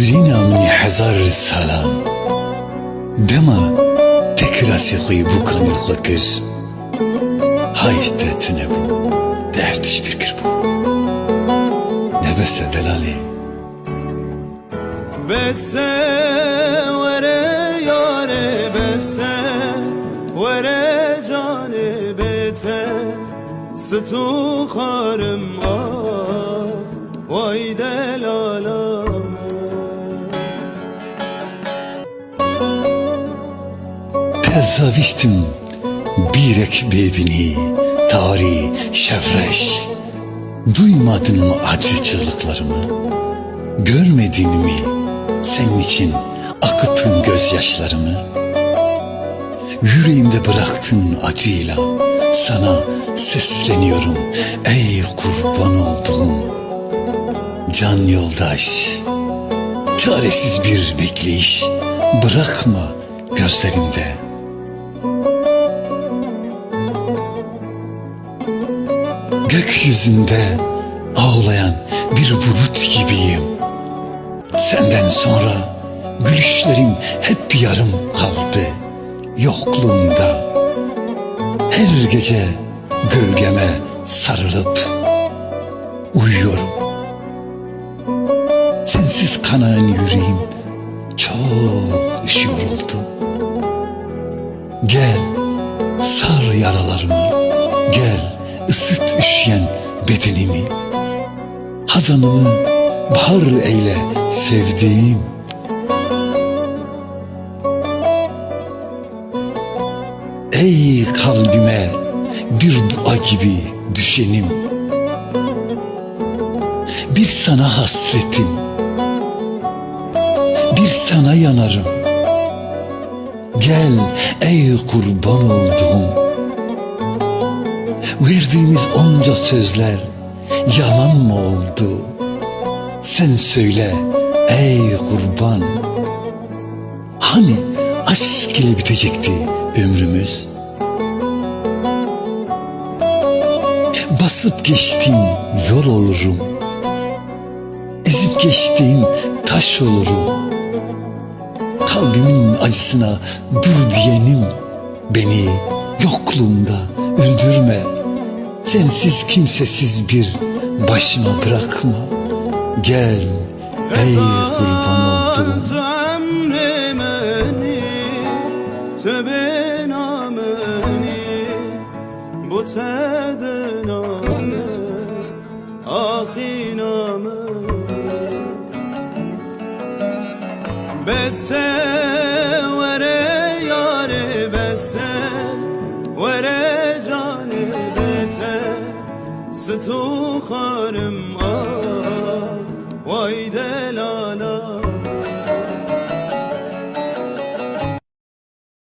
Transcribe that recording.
بلینم هزار سالان دما تکراسی خوی بو کنی خو کر هایشته تنه بو دردش bir kır bu Nebese delali بسه وره یاره بسه وره جان بته ستو خارم آه وای دلالامه Tezaviştim birek bebini Tari şevreş Duymadın mı acı çığlıklarımı Görmedin mi senin için akıttığın gözyaşlarımı? Yüreğimde bıraktın acıyla Sana sesleniyorum ey kurban olduğum Can yoldaş. Çaresiz bir bekleyiş Bırakma gözlerimde Gökyüzünde ağlayan bir bulut gibiyim. Senden sonra gülüşlerim hep yarım kaldı Yokluğunda. Her gece gölgeme sarılıp uyuyorum. Sensiz kanayan yüreğim çok üşüyor oldu Gel sar yaralarımı Gel ısıt üşüyen bedenimi. Hazanımı bahar eyle sevdiğim. Ey kalbime bir dua gibi düşenim. Bir sana hasretim. Bir sana yanarım. Gel ey kurban olduğum Verdiğimiz onca sözler yalan mı oldu? Sen söyle ey kurban. Hani aşk ile bitecekti ömrümüz? Basıp geçtiğim yol olurum. Ezip geçtiğim taş olurum. Kalbimin acısına dur diyenim beni yokluğumda öldürme. Sensiz kimsesiz bir başıma bırakma. Gel ey kurban olduğum. Besse vere yare besse vere canı Stuharım ah Vay delal